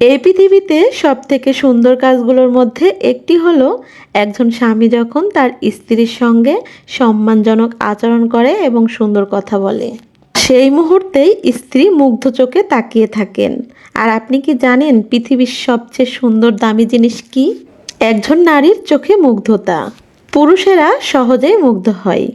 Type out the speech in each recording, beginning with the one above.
এই পৃথিবীতে সব থেকে সুন্দর কাজগুলোর মধ্যে একটি হলো একজন স্বামী যখন তার স্ত্রীর সঙ্গে সম্মানজনক আচরণ করে এবং সুন্দর কথা বলে। সেই মুহূর্তেই স্ত্রী মুগ্ধ চোখে তাকিয়ে থাকেন। আর আপনি কি জানেন পৃথিবীর সবচেয়ে সুন্দর দামি জিনিস কি? একজন নারীর চোখে মুগ্ধতা। পুরুষেরা সহজেই মুগ্ধ হয়।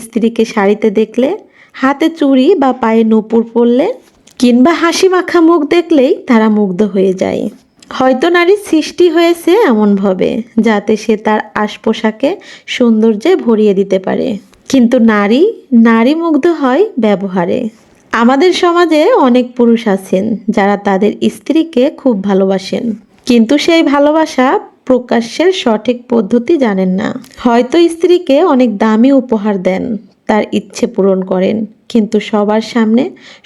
স্ত্রীকে শাড়িতে দেখলে, হাতে চুড়ি বা পায়ে নূপুর পরলে কিংবা হাসি মাখা মুখ দেখলেই তারা মুগ্ধ হয়ে যায়। হয়তো নারীর সৃষ্টি হয়েছে এমনভাবে, যাতে সে তার আশ পোশাকে সৌন্দর্যে ভরিয়ে দিতে পারে। কিন্তু নারী নারী মুগ্ধ হয় ব্যবহারে। আমাদের সমাজে অনেক পুরুষ আছেন, যারা তাদের স্ত্রীকে খুব ভালোবাসেন। কিন্তু সেই ভালোবাসা প্রকাশ্যের সঠিক পদ্ধতি জানেন না। হয়তো স্ত্রীকে অনেক দামি উপহার দেন। তার ইচ্ছে পূরণ করেন, কিন্তু সবার সামনে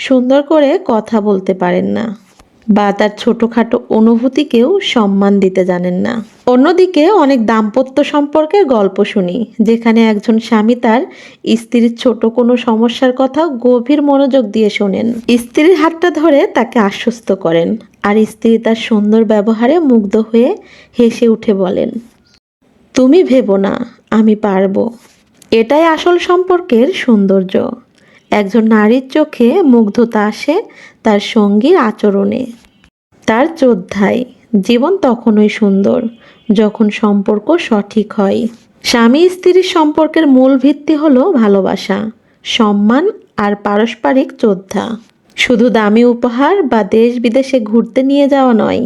সুন্দর করে কথা বলতে পারেন না বা তার ছোটোখাটো অনুভূতিকেও সম্মান দিতে জানেন না। অন্যদিকে অনেক দাম্পত্য সম্পর্কের গল্প শুনি, যেখানে একজন স্বামী তার স্ত্রীর ছোট কোনো সমস্যার কথা গভীর মনোযোগ দিয়ে শোনেন। স্ত্রীর হাতটা ধরে তাকে আশ্বস্ত করেন আর স্ত্রী তার সুন্দর ব্যবহারে মুগ্ধ হয়ে হেসে উঠে বলেন, তুমি ভেবো না, আমি পারব। এটাই আসল সম্পর্কের সৌন্দর্য। একজন নারীর চোখে মুগ্ধতা আসে তার সঙ্গীর আচরণে। তার যোদ্ধায় জীবন তখনই সুন্দর, যখন সম্পর্ক সঠিক হয়। স্বামী স্ত্রীর সম্পর্কের মূল ভিত্তি হলো ভালোবাসা, সম্মান আর পারস্পরিক যোদ্ধা শুধু দামি উপহার বা দেশ বিদেশে ঘুরতে নিয়ে যাওয়া নয়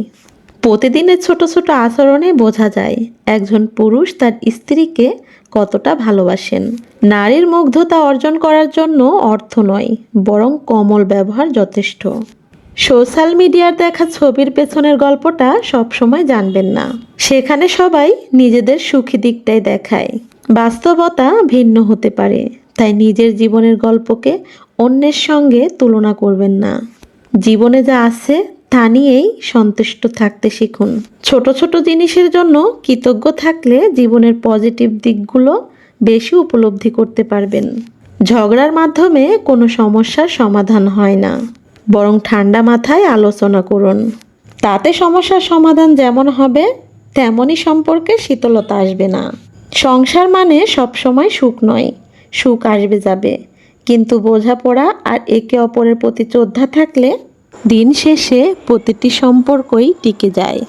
প্রতিদিনের ছোট ছোট আচরণে বোঝা যায় একজন পুরুষ তার স্ত্রীকে কতটা ভালোবাসেন। নারীর মুগ্ধতা অর্জন করার জন্য অর্থ নয়, বরং কমল ব্যবহার যথেষ্ট। সোশ্যাল মিডিয়ার দেখা ছবির পেছনের গল্পটা সবসময় জানবেন না। সেখানে সবাই নিজেদের সুখী দিকটাই দেখায়। বাস্তবতা ভিন্ন হতে পারে, তাই নিজের জীবনের গল্পকে অন্যের সঙ্গে তুলনা করবেন না। জীবনে যা আছে তা নিয়েই সন্তুষ্ট থাকতে শিখুন। ছোট ছোট জিনিসের জন্য কৃতজ্ঞ থাকলে জীবনের পজিটিভ দিকগুলো বেশি উপলব্ধি করতে পারবেন। ঝগড়ার মাধ্যমে কোনো সমস্যার সমাধান হয় না। বরং ঠান্ডা মাথায় আলোচনা করুন। তাতে সমস্যার সমাধান যেমন হবে, তেমনই সম্পর্কে শীতলতা আসবে না। সংসার মানে সবসময় সুখ নয়, সুখ আসবে যাবে। কিন্তু বোঝাপড়া আর একে অপরের প্রতি শ্রদ্ধা থাকলে দিন শেষে প্রতিটি সম্পর্কই টিকে যায়।